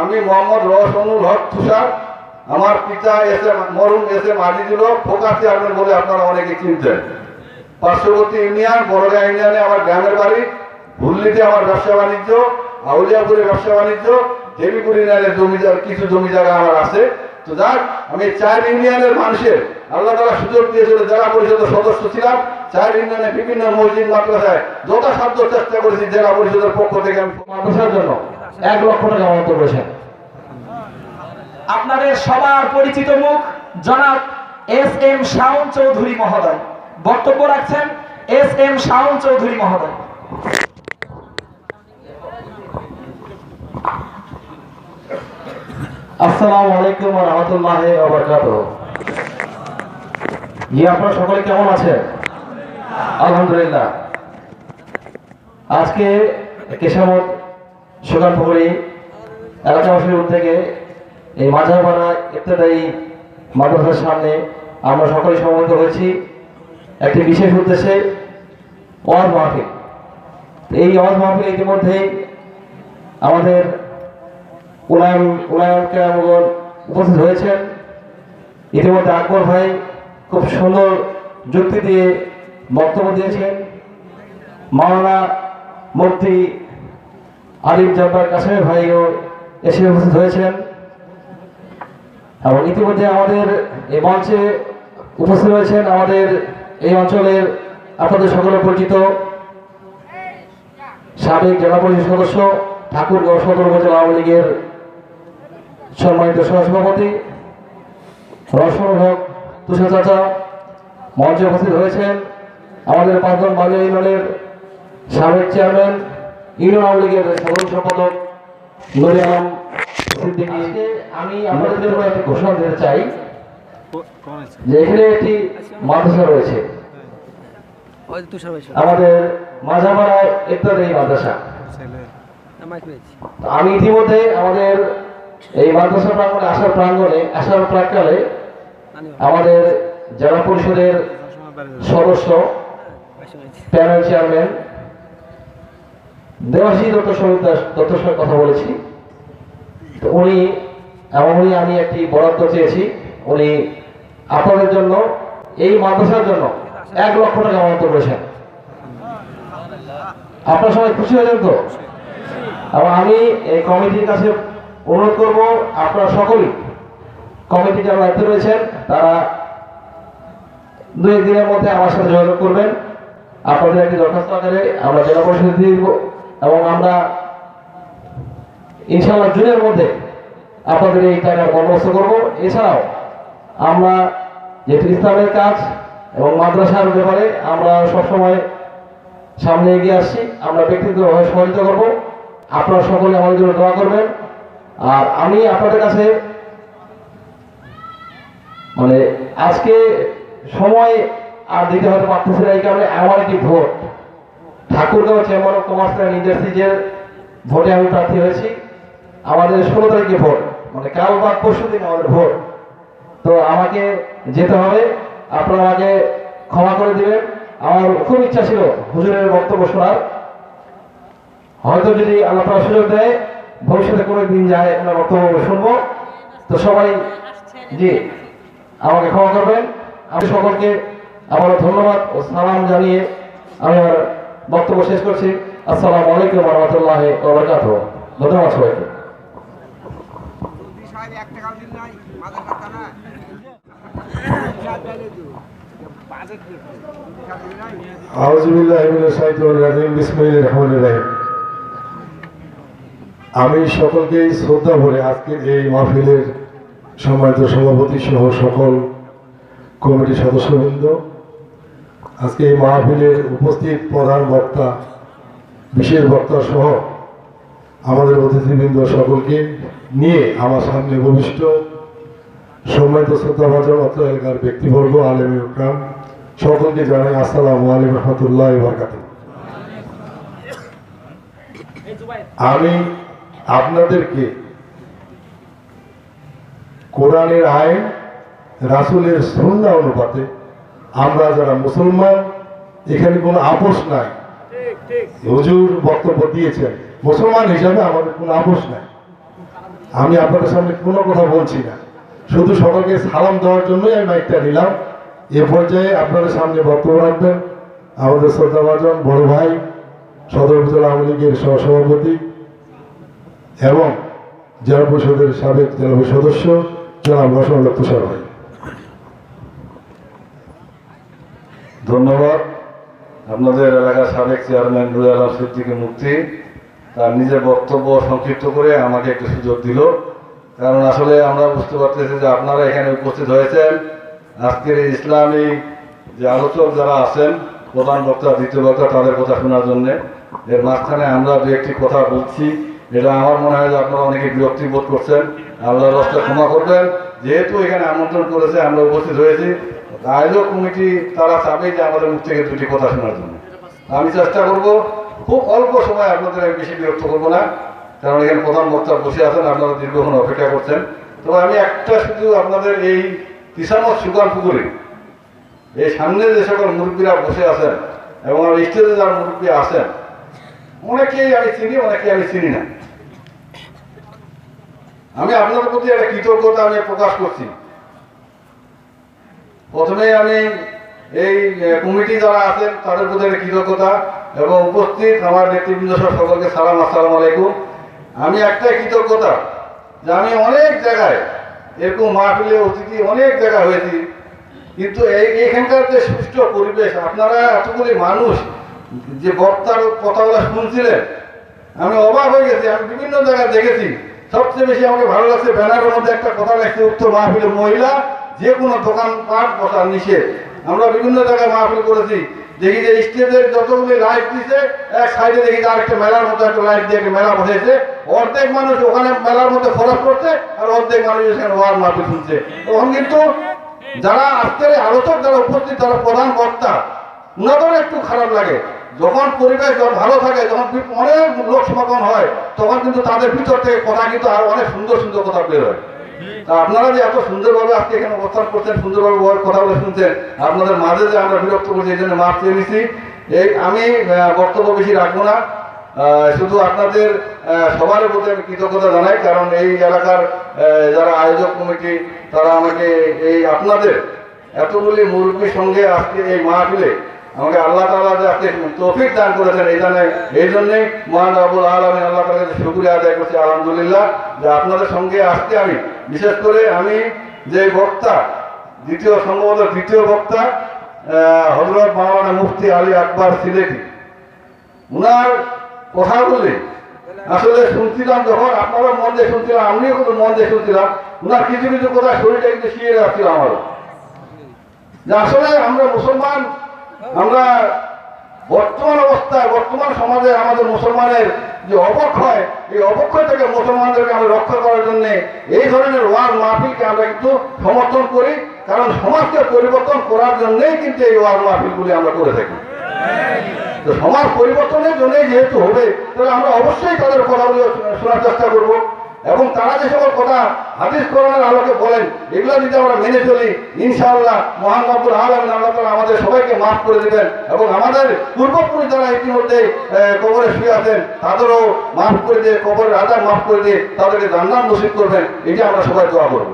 আমি মোহাম্মদ রহসনুল হক তুষার। আমার পিতা এস এম মরুম এস এম আজিজুল হক ফোকা চেয়ারম্যান বলে আপনারা অনেকে চিনতেন। পার্শ্ববর্তী ইউনিয়ন বড়গা ইউনিয়নে আমার গ্রামের বাড়ি, হুল্লিতে আমার ব্যবসা বাণিজ্য, আউলিয়াপুরে ব্যবসা বাণিজ্য, দেবীপুর ইউনিয়নের জমি কিছু জমি জায়গা আমার আছে। তো যাক, আমি চার ইউনিয়নের মানুষের, আল্লাহ তালা সুযোগ দিয়েছিল জেলা পরিষদের সদস্য ছিলাম। চার ইউনিয়নে বিভিন্ন মসজিদ, মাদ্রাসায় যথাসাধ্য চেষ্টা করেছি জেলা পরিষদের পক্ষ থেকে আমি জন্য। এক লক্ষ টাকা মত করেছেন আপনাদের সবার পরিচিত মুখ, জনাব এস এম শাওন চৌধুরী মহোদয়। বক্তব্য রাখছেন এস এম শাওন চৌধুরী মহোদয়। আসসালামু আলাইকুম রাহমাতুল্লাহি জি, আপনারা সকলে কেমন আছেন? আলহামদুলিল্লাহ। আজকে কেশামত সুগান পুকুরি এলাকাবাসীর উদ্যোগে এই মাঝাপাড়া ইত্যাদি মাদ্রাসার সামনে আমরা সকলে সমবেত হয়েছি। একটি বিশেষ উদ্দেশ্যে ওয়াজ মাহফিল। এই ওয়াজ মাহফিল ইতিমধ্যেই আমাদের উলায়ন উলায়ন কেরামগণ উপস্থিত হয়েছেন। ইতিমধ্যে আকবর ভাই খুব সুন্দর যুক্তি দিয়ে বক্তব্য দিয়েছেন। মাওলানা মুফতি আরিফ জব্বার কাসেমের ভাইও এসে উপস্থিত হয়েছেন। এবং ইতিমধ্যে আমাদের এই মঞ্চে উপস্থিত হয়েছেন আমাদের এই অঞ্চলের আপনাদের সকলে পরিচিত সাবেক জেলা পরিষদ সদস্য, ঠাকুরগাঁও সদর উপজেলা আওয়ামী লীগের সম্মানিত সহসভাপতি হক তুষার চাচা মঞ্চে উপস্থিত হয়েছেন। আমাদের পাঁচজন বাংলা ইউনিয়নের সাবেক চেয়ারম্যান ইউনিয়ন আওয়ামী লীগের সাধারণ সম্পাদক নুরি আলম সিদ্দিকী। আজকে আমি আপনাদের জন্য একটি ঘোষণা দিতে চাই যে এখানে একটি মাদ্রাসা রয়েছে। আমাদের মাঝাপাড়া ইত্যাদি মাদ্রাসা। মাইক পেয়েছি তো আমি ইতিমধ্যে আমাদের এই মাদ্রাসা প্রাঙ্গণে আসার প্রাঙ্গণে আসার প্রাককালে আমাদের জেলা পরিষদের সদস্য প্যানেল চেয়ারম্যান দেবাশী দত্ত সমিত দত্তর সঙ্গে কথা বলেছি। তো উনি উনি আমি একটি বরাদ্দ চেয়েছি, উনি আপনাদের জন্য, এই মাদ্রাসার জন্য এক লক্ষ টাকা মতো করেছেন। আপনার সবাই খুশি হয়েছেন তো? এবং আমি এই কমিটির কাছে অনুরোধ করব, আপনারা সকলেই কমিটি যারা দায়িত্ব রয়েছেন, তারা দুই দিনের মধ্যে আমার সাথে যোগাযোগ করবেন। আপনাদের একটি দরখাস্ত আকারে আমরা জেলা পরিষদে দিয়ে দিব। এবং আমরা ইনশাআল্লাহ জুনের মধ্যে আপনাদের এই টাকার বন্দোবস্ত করব। এছাড়াও আমরা যেহেতু ইসলামের কাজ এবং মাদ্রাসার ব্যাপারে আমরা সবসময় সামনে এগিয়ে আসছি। আমরা ব্যক্তিগতভাবে সহযোগিতা করব। আপনারা সকলে আমাদের জন্য দোয়া করবেন। আর আমি আপনাদের কাছে মানে আজকে সময় আর দিতে হয়তো পারতেছি না এই কারণে আমার একটি vote. Thakurgaon chamber of commerce and ইন্ডাস্ট্রিজের ভোটে আমি প্রার্থী হয়েছি। আমাদের ষোলো তারিখে ভোট মানে কাল বা পরশু দিন আমাদের ভোট। তো আমাকে যেতে হবে, আপনারা আমাকে ক্ষমা করে দিবেন। আমার খুব ইচ্ছা ছিল হুজুরের বক্তব্য শোনার। হয়তো যদি আল্লাহ তালা সুযোগ দেয়, ভবিষ্যতে কোনো দিন যায় আপনার বক্তব্য শুনব। তো সবাই, জি, আমাকে ক্ষমা করবেন। আমি সকলকে আবারও ধন্যবাদ ও সালাম জানিয়ে আমি আমার বক্তব্য শেষ করছি। আসসালামু আলাইকুম রহমতুল্লাহ ওবরাকাত ধন্যবাদ সবাইকে। আমি সকলকে শ্রদ্ধা ভরে আজকের এই মাহফিলের সম্মানিত সভাপতি সহ সকল কমিটির সদস্যবৃন্দ আজকে এই মাহফিলের উপস্থিত প্রধান বক্তা, বিশেষ বক্তা সহ আমাদের অতিথিবৃন্দ সকলকে নিয়ে আমার সামনে ভবিষ্ঠ সম্মানিত শ্রদ্ধাভাজন অত্র এলাকার ব্যক্তিবর্গ, আলেম ইকরাম, সকলকে জানাই আসসালামু আলাইকুম রহমতুল্লাহ বরকাত আমি আপনাদেরকে কোরআনের আইন, রাসূলের সুন্না অনুপাতে আমরা যারা মুসলমান এখানে কোনো আপোষ নাই। হুজুর বক্তব্য দিয়েছেন মুসলমান হিসাবে আমাদের কোনো আপোষ নাই। আমি আপনাদের সামনে কোনো কথা বলছি না। শুধু সকলকে সালাম দেওয়ার জন্যই আমি মাইকটা নিলাম। এ পর্যায়ে আপনাদের সামনে বক্তব্য রাখবেন আমাদের শ্রদ্ধাভাজন বড় ভাই সদর উপজেলা আওয়ামী লীগের সহসভাপতি এবং জেলা পরিষদের সাবেক জেলা সদস্য জনাব রসমাল তুষার ভাই ধন্যবাদ। আপনাদের এলাকার সাবেক চেয়ারম্যান রুয়াল সিদ্দিকী মুক্তি। তার নিজের বক্তব্য সংক্ষিপ্ত করে আমাকে একটু সুযোগ দিল। কারণ আসলে আমরা বুঝতে পারতেছি যে আপনারা এখানে উপস্থিত হয়েছেন। আজকের ইসলামী যে আলোচক যারা আছেন, প্রধান বক্তা, দ্বিতীয় বক্তা, তাদের কথা শোনার জন্য। এর মাঝখানে আমরা দু একটি কথা বলছি। এটা আমার মনে হয় যে আপনারা অনেকে বিরক্তি বোধ করছেন। আল্লাহর রাস্তা ক্ষমা করবেন। যেহেতু এখানে আমন্ত্রণ করেছে, আমরা উপস্থিত হয়েছি। আয়োজক কমিটি তারা চাবে যে আমাদের মুখ থেকে দুটি কথা শোনার জন্য। আমি চেষ্টা করব, খুব অল্প সময় আপনাদের আমি বেশি বিরক্ত করব না, কারণ এখানে প্রধান বক্তা বসে আছেন, আপনারা দীর্ঘক্ষণ অপেক্ষা করছেন। তবে আমি একটা শুধু আপনাদের এই কিষামত সুগান পুকুরে, এই সামনে যে সকল মুরব্বীরা বসে আছেন এবং স্টেজে যারা মুরব্বী আছেন, অনেকেই আমি চিনি, অনেকেই আমি চিনি না। আমি আপনার প্রতি একটা কৃতজ্ঞতা আমি প্রকাশ করছি। প্রথমে আমি এই কমিটি যারা আছেন, তাদের প্রতি কৃতজ্ঞতা এবং উপস্থিত আমার নেতৃবৃন্দ সকলকে সালাম, আসসালামু আলাইকুম। আমি একটাই কৃতজ্ঞতা যে আমি অনেক জায়গায় এরকম মাহফিলে অতিথি অনেক জায়গায় হয়েছি, কিন্তু এই, এখানকার যে সুষ্ঠু পরিবেশ, আপনারা এতগুলি মানুষ যে বক্তার কথাগুলো শুনছিলেন, আমি অবাক হয়ে গেছি। আমি বিভিন্ন জায়গায় দেখেছি, সবচেয়ে বেশি আমাকে ভালো লাগছে ব্যানারের মধ্যে একটা কথা লাগছে উত্তর মাহফিলে মহিলা যে কোনো দোকান পাট বসার নিষেধ। আমরা বিভিন্ন জায়গায় মাহফিল করেছি। দেখি যে স্টেজের যতগুলি লাইট দিছে, এক সাইডে দেখি যে আরেকটা মেলার মতো একটা লাইট দিয়ে একটা মেলা বসেছে। অর্ধেক মানুষ ওখানে মেলার মধ্যে খরচ করছে আর অর্ধেক মানুষ এখানে ওয়ার মাহফিল শুনছে। তখন কিন্তু যারা আজকের আলোচক যারা উপস্থিত, তারা প্রধান বক্তা, উনাদেরও একটু খারাপ লাগে। যখন পরিবেশ যখন ভালো থাকে, যখন অনেক লোক সমাগম হয়, তখন কিন্তু তাদের ভিতর থেকে কথা কিন্তু আর অনেক সুন্দর সুন্দর কথা বের হয়। আপনারা যে এত সুন্দরভাবে আজকে এখানে অবস্থান করছেন, সুন্দরভাবে কথা বলে শুনছেন, আপনাদের মাঝে যে আমরা বিরক্ত করছি এই জন্য মাফ চেয়ে নিছি এই আমি বক্তব্য বেশি রাখব না। শুধু আপনাদের সবার প্রতি আমি কৃতজ্ঞতা জানাই, কারণ এই এলাকার যারা আয়োজক কমিটি, তারা আমাকে এই আপনাদের এতগুলি মুরব্বীর সঙ্গে আজকে এই মাহফিলে আমাকে আল্লাহ তাআলা যে আজকে তৌফিক দান করেছেন এই জন্য, এই জন্যই মহান আবুল আলমী আল্লাহ তাআলা কাছে শুকরিয়া আদায় করছি, আলহামদুলিল্লাহ, যে আপনাদের সঙ্গে আজকে আমি, বিশেষ করে আমি যে বক্তা, দ্বিতীয় সম্ভবত দ্বিতীয় বক্তা হজরত মাওলানা মুফতি আলী আকবর সিলেটি, উনার কথাগুলি আসলে শুনছিলাম যখন আপনারা মন দিয়ে শুনছিলাম, আমিও কিন্তু মন দিয়ে শুনছিলাম, উনার কিছু কিছু কথা শরীরটা কিন্তু শিয়ে যাচ্ছিল আমারও। যে আসলে আমরা মুসলমান আমরা বর্তমান অবস্থায় বর্তমান সমাজে আমাদের মুসলমানের যে অবক্ষয়, এই অবক্ষয় থেকে মুসলমানদেরকে আমরা রক্ষা করার জন্য এই ধরনের ওয়ার মাহফিলকে আমরা কিন্তু সমর্থন করি, কারণ সমাজকে পরিবর্তন করার জন্যই কিন্তু এই ওয়ার মাহফিলগুলি আমরা করে থাকি। তো সমাজ পরিবর্তনের জন্যই যেহেতু হবে, তাহলে আমরা অবশ্যই তাদের কথাগুলো শোনার চেষ্টা করব। এবং তারা যে সকল কথা হাদিস কোরআনের আলোকে বলেন, এগুলো যদি আমরা মেনে চলি, ইনশাআল্লাহ মহান রব্বুল আলামিন আল্লাহ আমাদের সবাইকে মাফ করে দিবেন এবং আমাদের পূর্বপুরুষ যারা ইতিমধ্যে কবরে শুয়ে আছেন, তাদেরও মাফ করে দিয়ে, কবরের আদার মাফ করে দিয়ে তাদেরকে জান্নাত নসিব করবেন, এটা আমরা সবাই দোয়া করব।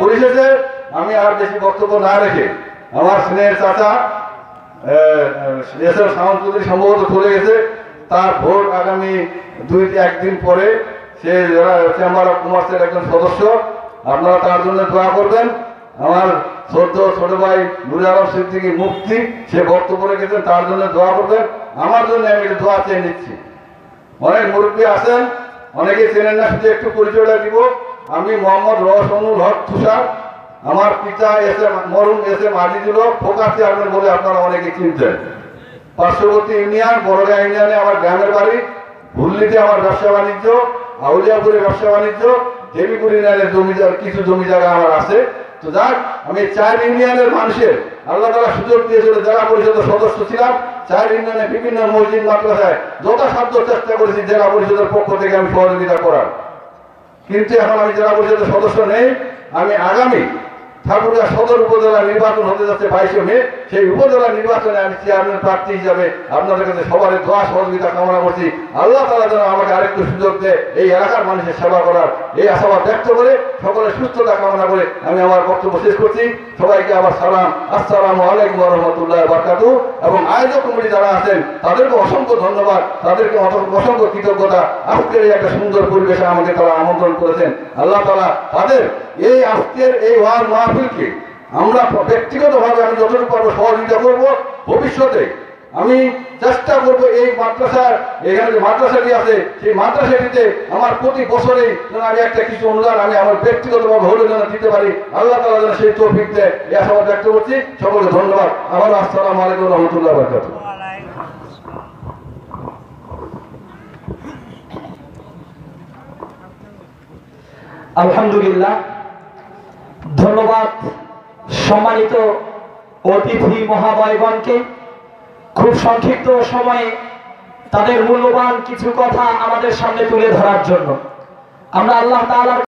পরিশেষে আমি আর বেশি বক্তব্য না রেখে আমার স্নেহের চাচা সাউন্ড চৌধুরী সম্ভবত চলে গেছে, তার ভোট আগামী দুই একদিন পরে সে যারা, চেম্বার অফ কমার্সের একজন সদস্য, আপনারা তার জন্য দোয়া করবেন। আমার ছোট ছোট ভাই নুরে আলম সিদ্দিকি মুক্তি, সে বক্তব্য রেখেছেন, তার জন্য দোয়া করবেন। আমার জন্য আমি একটু দোয়া চেয়ে নিচ্ছি। অনেক মুরব্বী আছেন, অনেকে চেনেন না, শুধু একটু পরিচয়টা দিব। আমি মোহাম্মদ রহসনুল হক তুষার। আমার পিতা এস এম মরুম এস এম আজিজুল ফোকাস চেয়ারম্যান বলে আপনারা অনেকে চিনতেন। পার্শ্ববর্তী ইউনিয়ন, বড়গা ইউনিয়নে আমার গ্রামের বাড়ি হুল্লিতে আমার ব্যবসা বাণিজ্য, আউলিয়াপুরে ব্যবসা বাণিজ্য, দেবীপুর ইউনিয়নের জমি কিছু জমি জায়গা আমার আছে। তো যাক, আমি চার ইউনিয়নের মানুষের আল্লাহ তালা সুযোগ দিয়েছিল, জেলা পরিষদের সদস্য ছিলাম। চার ইউনিয়নে বিভিন্ন মসজিদ, মাদ্রাসায় যথাসাধ্য চেষ্টা করেছি জেলা পরিষদের পক্ষ থেকে আমি সহযোগিতা করার। কিন্তু এখন আমি জেলা পরিষদের সদস্য নেই। আমি আগামী ঠাকুরগাঁ সদর উপজেলা নির্বাচন হতে যাচ্ছে বাইশে মে, সেই উপজেলা নির্বাচনে আমি চেয়ারম্যান প্রার্থী হিসাবে আপনাদের কাছে সবার দোয়া, সহযোগিতা কামনা করছি। আল্লাহ তালা যেন আমাকে আরেকটু সুযোগ দেয় এই এলাকার মানুষের সেবা করার। এই আশাবাদ ব্যক্ত করে সকলের সুস্থতা কামনা করে আমি আমার বক্তব্য শেষ করছি। সবাইকে আবার সালাম। আসসালামু আলাইকুম রহমতুল্লাহ বারকাতু। এবং আয়োজক কমিটি যারা আছেন, তাদেরকে অসংখ্য ধন্যবাদ। তাদেরকে অসংখ্য কৃতজ্ঞতা। আজকের এই একটা সুন্দর পরিবেশে আমাকে তারা আমন্ত্রণ করেছেন। আল্লাহ তালা তাদের এই আজকের এই ওয়ার মাহফিলকে আমরা ব্যক্তিগতভাবে আমি যতটুকু পারব সহযোগিতা করব। ভবিষ্যতে আমি চেষ্টা করব এই মাদ্রাসার, এখানে যে মাদ্রাসাটি আছে, সেই মাদ্রাসাটিতে আমার প্রতি বছরে যেন আমি একটা কিছু অনুদান আমি আমার ব্যক্তিগতভাবে হলে যেন দিতে পারি। আল্লাহ তালা যেন সেই তৌফিক দেয় আশাবাদ ব্যক্ত করছি। সকলকে ধন্যবাদ। আবার আসসালামু আলাইকুম রহমতুল্লাহ বরকাত আলহামদুলিল্লাহ ধন্যবাদ সম্মানিত অতিথি মহাবয়গণকে। খুব সংক্ষিপ্ত সময়ে তাদের মূল্যবান কিছু কথা আমাদের সামনে তুলে ধরার জন্য। আমরা আল্লাহ তাআলার